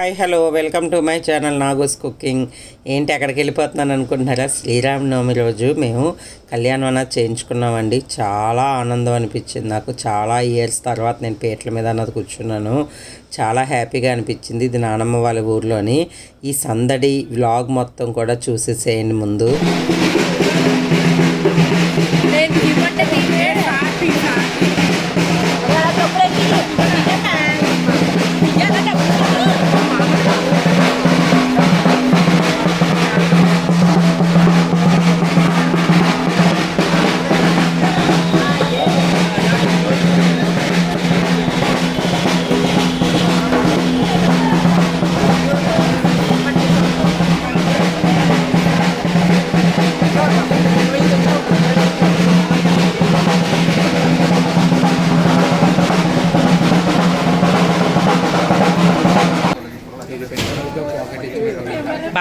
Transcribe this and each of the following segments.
Hi hello welcome to my channel నాగోస్ cooking. ఏంటి అక్కడికి వెళ్ళిపోతున్నాను అనుకుంటున్నారా? శ్రీరామనవమి రోజు మేము కళ్యాణం అన్నది చేయించుకున్నామండి. చాలా ఆనందం అనిపించింది నాకు. చాలా ఇయర్స్ తర్వాత నేను పేట్ల మీద అన్నది కూర్చున్నాను. చాలా హ్యాపీగా అనిపించింది. ఇది నానమ్మ వాళ్ళ ఊర్లోని ఈ సందడి వ్లాగ్ మొత్తం కూడా చూసేసేయండి ముందు.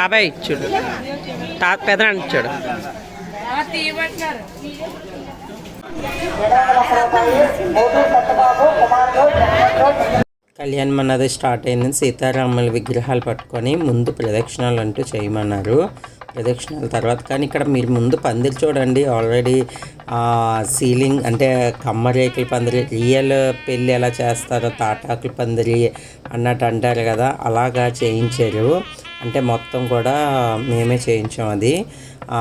బాబాయ్ ఇచ్చాడు. తా పెదనాన్న ఇచ్చాడు. కళ్యాణ్ కళ్యాణం అన్నది స్టార్ట్ అయింది. సీతారాముల విగ్రహాలు పట్టుకొని ముందు ప్రదక్షిణాలు అంటూ చేయమన్నారు. ప్రదక్షిణాల తర్వాత కానీ ఇక్కడ మీరు ముందు పందిరి చూడండి. ఆల్రెడీ సీలింగ్ అంటే కమ్మరేకుల పందిరి రియల్ పెళ్ళి ఎలా చేస్తారో తాటాకుల పందిరి అన్నట్టు అంటారు కదా అలాగా చేయించారు. అంటే మొత్తం కూడా మేమే చేయించాం అది.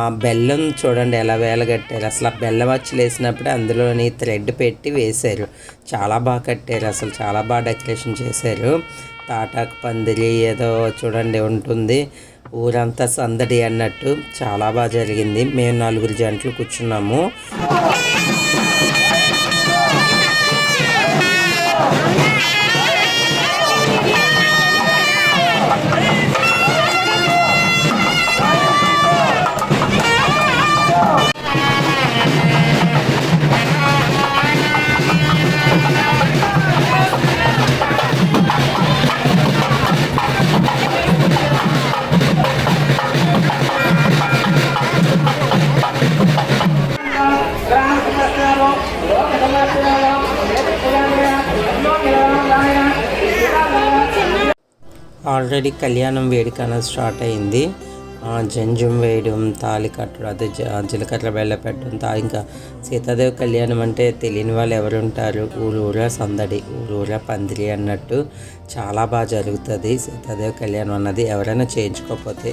బెల్లం చూడండి ఎలా వేలగట్టారు. అసలు ఆ బెల్లం వచ్చి వేసినప్పుడు అందులోని థ్రెడ్ పెట్టి వేశారు. చాలా బాగా కట్టారు అసలు. చాలా బాగా డెకరేషన్ చేశారు. తాటాకు పందిరి ఏదో చూడండి ఉంటుంది. ఊరంతా సందడి అన్నట్టు. చాలా బాగా జరిగింది. మేము నలుగురు జంటలు కూర్చున్నాము. ఆల్రెడీ కళ్యాణం వేడుక అనేది స్టార్ట్ అయింది. జంజుం వేయడం తాళి కట్టడం అదే జీలకర్ర బెల్ల పెట్టడం తా ఇంకా సీతాదేవి కళ్యాణం అంటే తెలియని వాళ్ళు ఎవరు ఉంటారు? ఊరు ఊరా సందడి ఊరు ఊరా పందిరి అన్నట్టు చాలా బాగా జరుగుతుంది. సీతాదేవి కళ్యాణం అన్నది ఎవరైనా చేయించుకోకపోతే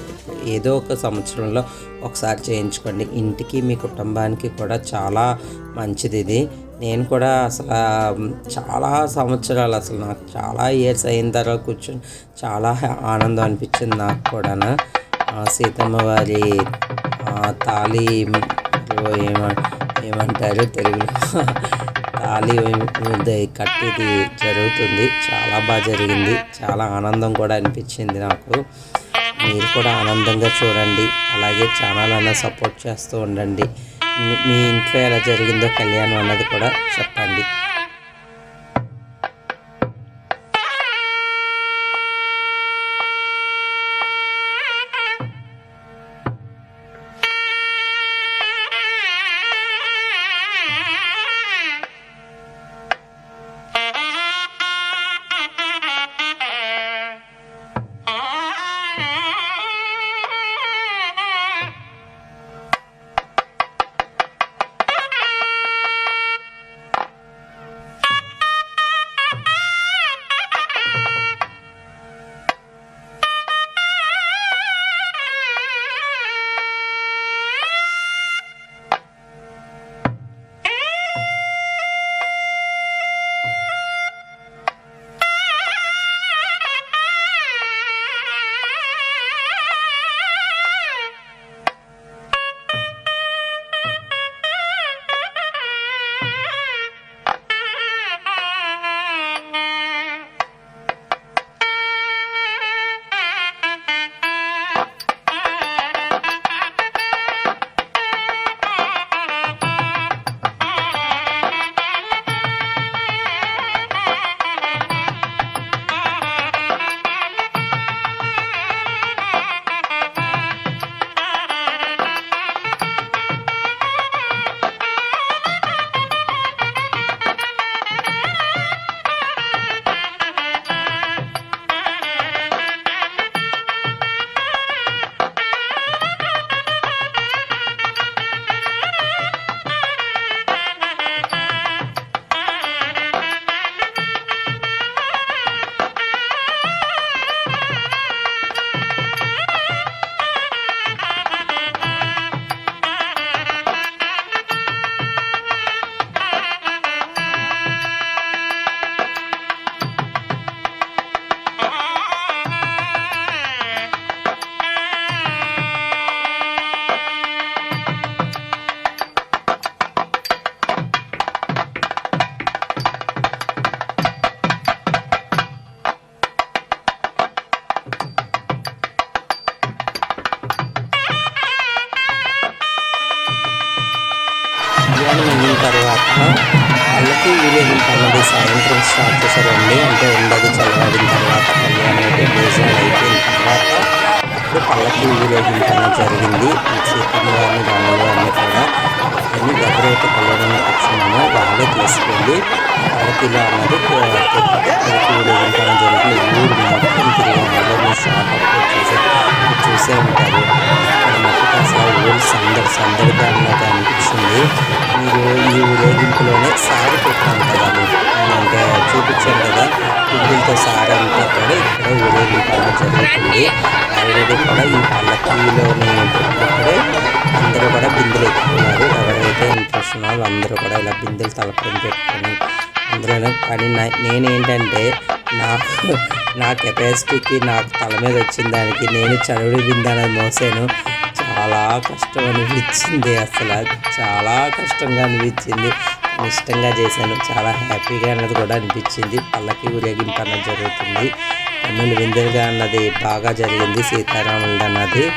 ఏదో ఒక సంవత్సరంలో ఒకసారి చేయించుకోండి. ఇంటికి మీ కుటుంబానికి కూడా చాలా మంచిది ఇది నేను కూడా అసలు చాలా సంవత్సరాలు అసలు నాకు చాలా ఇయర్స్ అయిన తర్వాత కూర్చొని చాలా ఆనందం అనిపించింది నాకు కూడా సీతమ్మ వారి తాళి ఏమ ఏమంటారు తెలుగులో? తాళి కట్టేది జరుగుతుంది. చాలా బాగా జరిగింది. చాలా ఆనందం కూడా అనిపించింది నాకు. మీరు కూడా ఆనందంగా చూడండి. అలాగే ఛానల్ అన్న సపోర్ట్ చేస్తూ ఉండండి. మీ- ఇంట్లో ఎలా జరిగిందో కళ్యాణం అన్నది కూడా చెప్పండి. మధ్యాహ్నం అయిన తర్వాత వాళ్ళకి ఊరేగింపు అన్నది సాయంత్రం స్టార్ట్ చేశారండి. అంటే ఉండదు చల్లబడిన తర్వాత కళ్యాణం అయితే భోజనాలు అయిపోయిన తర్వాత అప్పుడు పల్లకి ఊరేగింపు అనేది జరిగింది. సీతమ్మ గారిని రామగారిని కూడా అన్ని ఎవరైతే కళ్యాణంలో కూర్చున్నామో. వాళ్ళే తీసుకెళ్ళి పల్లకిలో అన్నది పల్లకి ఊరేగింపు జరిగింది. ఊరు మొత్తం తిరిగి అందరినీ షాప్ చూసే చూసే ఉంటారు. సందడి సందడిగా అనిపించింది మీరు ఈ ఊరేగింపులోనే సారి పెట్టాను కదా అంటే చూపించాను కదా పిండిలతో సారి అంతా కూడా ఇక్కడ ఊరేగింపు జరుగుతుంది. ఆల్రెడీ కూడా ఈ పల్లకీలోని ఇక్కడే అందరూ కూడా బిందెలు ఎక్కుతున్నారు ఎవరైతే ఇంట్రెస్ట్ ఉన్నారో అందరూ కూడా ఇలా బిందెలు తలపడం పెట్టుకొని అందులో కానీ నేనేంటంటే నా నా కెపాసిటీకి నాకు తల మీద వచ్చిన దానికి నేను చనువుడి బిందె అనేది మోసాను. చాలా కష్టం అనిపించింది అసలు. చాలా కష్టంగా అనిపించింది. ఇష్టంగా చేశాను. చాలా హ్యాపీగా అన్నది కూడా అనిపించింది. పల్లకి ఊరేగింపు అన్నది జరుగుతుంది. తమ్ముడు విందులుగా అన్నది బాగా జరిగింది. సీతారాముడు అన్నది.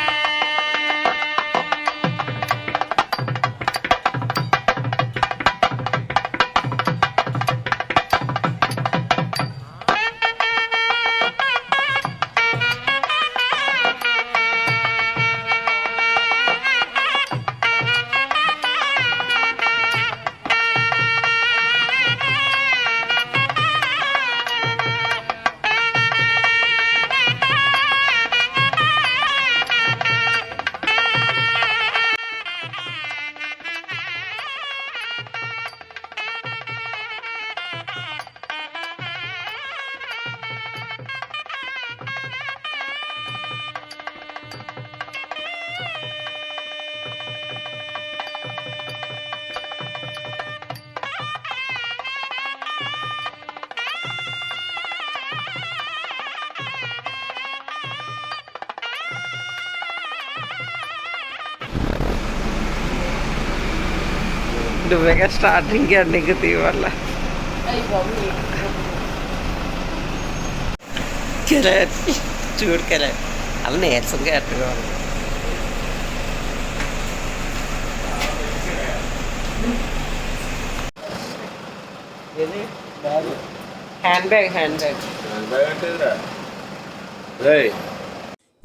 डूबेगा स्टार्टिंग के अंडे के तीन वाला കിളറ്റ് ചൂട് കിളറ്റ് അത് നേരസം കേട്ടു hand bag hand bag hand bag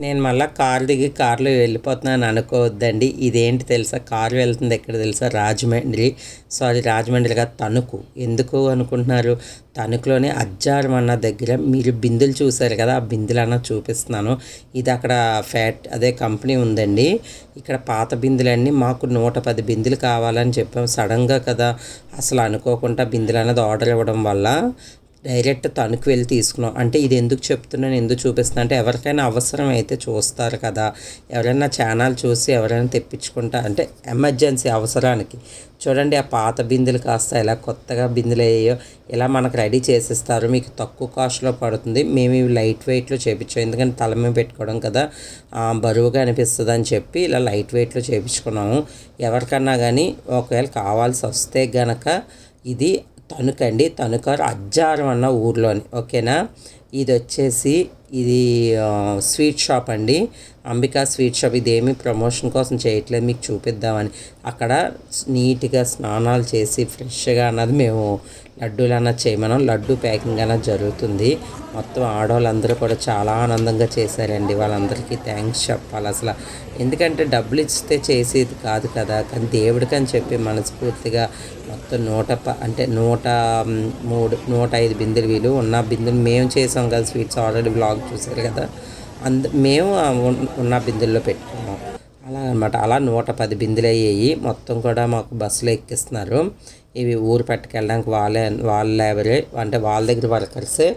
నేను మళ్ళీ కారు దిగి కారులో వెళ్ళిపోతున్నాను అనుకోవద్దండి. ఇదేంటి తెలుసా? కారు వెళ్తుంది ఎక్కడ తెలుసా? రాజమండ్రి. సారీ రాజమండ్రి కాదు తణుకు. ఎందుకు అనుకుంటున్నారు? తణుకులోనే అజ్జారం అన్న దగ్గర మీరు బిందులు చూసారు కదా ఆ బిందులు అన్న చూపిస్తున్నాను. ఇది అక్కడ ఫ్యాట్ అదే కంపెనీ ఉందండి. ఇక్కడ పాత బిందులన్నీ మాకు నూట పది బిందులు కావాలని చెప్పాం సడన్గా కదా. అసలు అనుకోకుండా బిందులు అన్నది ఆర్డర్ ఇవ్వడం వల్ల డైరెక్ట్ తణుకు వెళ్ళి తీసుకున్నాం అంటే ఇది ఎందుకు చెప్తున్నాను ఎందుకు చూపిస్తున్నా అంటే ఎవరికైనా అవసరం అయితే చూస్తారు కదా. ఎవరైనా ఛానల్ చూసి ఎవరైనా తెప్పించుకుంటా అంటే ఎమర్జెన్సీ అవసరానికి. చూడండి ఆ పాత బిందులు కాస్త ఎలా కొత్తగా బిందులు అయ్యాయో ఇలా మనకు రెడీ చేసిస్తారు. మీకు తక్కువ కాస్ట్లో పడుతుంది. మేము ఇవి లైట్ వెయిట్లో చేపించాం. ఎందుకంటే తల మీద పెట్టుకోవడం కదా బరువుగా అనిపిస్తుంది అని చెప్పి ఇలా లైట్ వెయిట్లో చేపించుకున్నాము. ఎవరికన్నా కానీ ఒకవేళ కావాల్సి వస్తే గనక ఇది తణుకండి. తణుక అజ్జారం అన్న ఊర్లోని. ఓకేనా? ఇది వచ్చేసి ఇది స్వీట్ షాప్ అండి. Ambika sweet shop. ఇదేమి ప్రమోషన్ కోసం చేయట్లేదు. మీకు చూపిద్దామని. అక్కడ నీట్గా స్నానాలు చేసి ఫ్రెష్గా అన్నది మేము లడ్డూలు అన్న చేయమనం లడ్డు ప్యాకింగ్ అన్న జరుగుతుంది. మొత్తం ఆడవాళ్ళందరూ కూడా చాలా ఆనందంగా చేశారండి. వాళ్ళందరికీ థ్యాంక్స్ చెప్పాలి అసలు. ఎందుకంటే డబ్బులు ఇస్తే చేసేది కాదు కదా. కానీ దేవుడికి అని చెప్పి మనస్ఫూర్తిగా మొత్తం నూట ప అంటే నూట మూడు నూట ఐదు బిందెలు వీలు ఉన్న బిందెలు మేము చేసాం కదా స్వీట్స్ ఆల్రెడీ బ్లాగ్ చూసారు కదా. అంద మేము ఉన్న బిందెల్లో పెట్టుకున్నాం. అలా అనమాట అలా నూట పది బిందెలు అయ్యాయి. మొత్తం కూడా మాకు బస్సులో ఎక్కిస్తున్నారు. ఇవి ఊరు పట్టుకెళ్ళడానికి వాళ్ళే వాళ్ళ లేబరే అంటే వాళ్ళ దగ్గర వర్కర్సే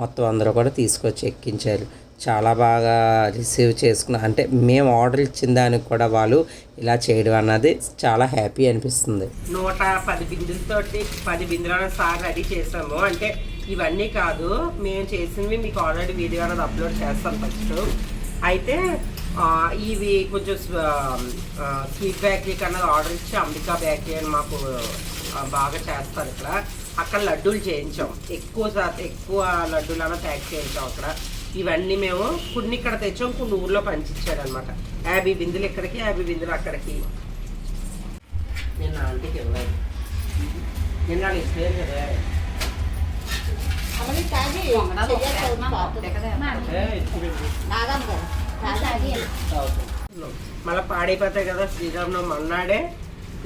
మొత్తం అందరూ కూడా తీసుకొచ్చి ఎక్కించారు. చాలా బాగా రిసీవ్ చేసుకున్నా అంటే మేము ఆర్డర్ ఇచ్చిన దానికి కూడా వాళ్ళు ఇలా చేయడం అన్నది చాలా హ్యాపీ అనిపిస్తుంది. నూట పది బిందులతో పది బిందుల సార్ రెడీ చేసాము. అంటే ఇవన్నీ కాదు మేము చేసినవి మీకు ఆల్రెడీ వీడియో అనేది అప్లోడ్ చేస్తాం ఫస్ట్ అయితే ఇవి కొంచెం స్వీట్ బేకరీకి అన్నది ఆర్డర్ ఇచ్చి అంబికా బేకరీ అని మాకు బాగా చేస్తారు ఇక్కడ. అక్కడ లడ్డూలు చేయించాం. ఎక్కువ శాతం ఎక్కువ లడ్డూలు అన్న ప్యాక్ చేయించాం అక్కడ. ఇవన్నీ మేము కొన్ని ఇక్కడ తెచ్చాం కొన్ని ఊర్లో పంచిచ్చాడు అనమాట యాభై బిందులు ఇక్కడికి యాభై బిందులు అక్కడికి. నేను ఆంటీకి ఇవ్వలేదు. కదా. ఇప్పుడు నాగమ్మ గారు తాగి మళ్ళీ పాడైపోతాయి కదా శ్రీరామనవమి అన్నాడే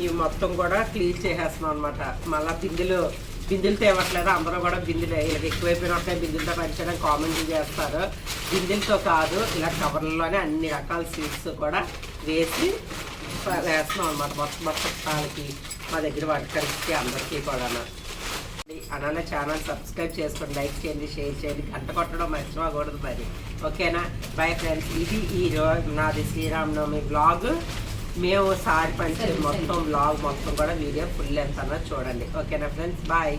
ఇవి మొత్తం కూడా క్లీన్ చేసేస్తున్నాం అనమాట మళ్ళీ బిందులు బిందులు తేవట్లేదు అందరూ కూడా బిందెలు. ఇలా ఎక్కువైపోయినట్టే బిందులతో పెంచడం కామెంట్ చేస్తారు. బిందులతో కాదు ఇలా కవర్లలోనే అన్ని రకాల స్వీట్స్ కూడా వేసి వేస్తున్నాం అనమాట మొత్తం మొత్తం వాళ్ళకి మా దగ్గర వర్కర్స్కి అందరికీ కూడా అనాన్న ఛానల్ సబ్స్క్రైబ్ చేసుకోండి లైక్ చేయండి షేర్ చేయండి. గంట కొట్టడం మర్చిపోకూడదు మరి. ఓకేనా? బై ఫ్రెండ్స్ ఇది ఈ రోజు నాది శ్రీరామనవమి బ్లాగ్ మేము సారి పంచే మొత్తం బ్లాగ్ మొత్తం కూడా వీడియో ఫుల్ ఎంత చూడండి. ఓకేనా ఫ్రెండ్స్ బాయ్